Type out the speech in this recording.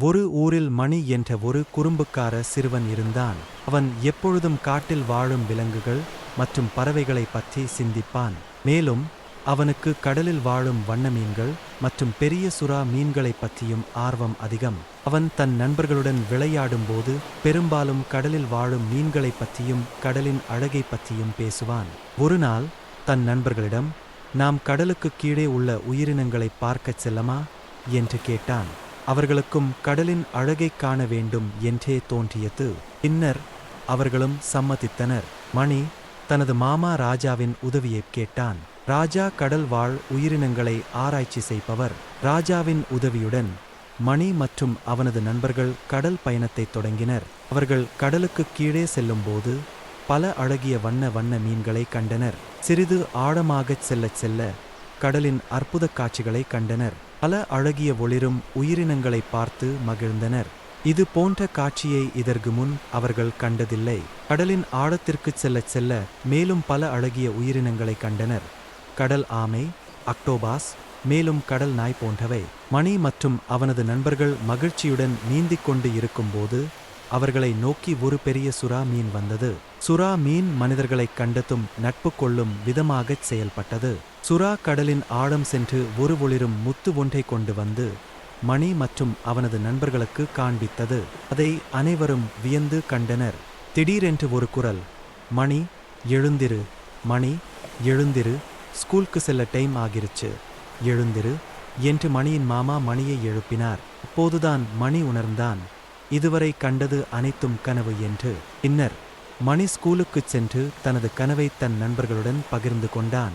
ஒரு ஊரில் மணி என்ற ஒரு குறும்புக்கார சிறுவன் இருந்தான். அவன் எப்பொழுதும் காட்டில் வாழும் விலங்குகள் மற்றும் பறவைகளைப் பற்றி சிந்திப்பான். மேலும் அவனுக்கு கடலில் வாழும் வண்ண மீன்கள் மற்றும் பெரிய சுறா மீன்களைப் பற்றியும் ஆர்வம் அதிகம். அவன் தன் நண்பர்களுடன் விளையாடும்போது பெரும்பாலும் கடலில் வாழும் மீன்களைப் பற்றியும் கடலின் அழகைப் பற்றியும் பேசுவான். ஒரு நாள் தன் நண்பர்களிடம் நாம் கடலுக்கு கீழே உள்ள உயிரினங்களைப் பார்க்கச் செல்லமா? என்று கேட்டான். அவர்களுக்கும் கடலின் அழகை காண வேண்டும் என்றே தோன்றியது. பின்னர் அவர்களும் சம்மதித்தனர். மணி தனது மாமா ராஜாவின் உதவியைக் கேட்டான். ராஜா கடல் வாழ் உயிரினங்களை ஆராய்ச்சி செய்பவர். ராஜாவின் உதவியுடன் மணி மற்றும் அவனது நண்பர்கள் கடல் பயணத்தை தொடங்கினர். அவர்கள் கடலுக்கு கீழே செல்லும்போது பல அழகிய வண்ண வண்ண மீன்களை கண்டனர். சிறிது ஆழமாகச் செல்லச் செல்ல கடலின் அற்புதக் காட்சிகளை கண்டனர். பல அழகிய ஒளிரும் உயிரினங்களை பார்த்து மகிழ்ந்தனர். இது போன்ற காட்சியை இதற்கு முன் அவர்கள் கண்டதில்லை. கடலின் ஆழத்திற்குச் செல்லச் செல்ல மேலும் பல அழகிய உயிரினங்களை கண்டனர். கடல் ஆமை அக்டோபாஸ் மேலும் கடல் நாய் போன்றவை. மணி மற்றும் அவனது நண்பர்கள் மகிழ்ச்சியுடன் நீந்திக் கொண்டு இருக்கும்போது அவர்களை நோக்கி ஒரு பெரிய சுறா மீன் வந்தது. சுறா மீன் மனிதர்களைக் கண்டதும் நட்பு கொள்ளும் விதமாகச் செயல்பட்டது. சுறா கடலின் ஆழம் சென்று ஒரு ஒளிரும் முத்து ஒன்றை கொண்டு வந்து மணி மற்றும் அவனது நண்பர்களுக்கு காண்பித்தது. அதை அனைவரும் வியந்து கண்டனர். திடீரென்று ஒரு குரல் மணி எழுந்திரு மணி எழுந்திரு ஸ்கூலுக்கு செல்ல டைம் ஆகிருச்சு எழுந்திரு என்று மணியின் மாமா மணியை எழுப்பினார். அப்போதுதான் மணி உணர்ந்தான். இதுவரை கண்டது அனைத்தும் கனவு என்று பின்னர் மணி ஸ்கூலுக்குச் சென்று தனது கனவை தன் நண்பர்களுடன் பகிர்ந்து கொண்டான்.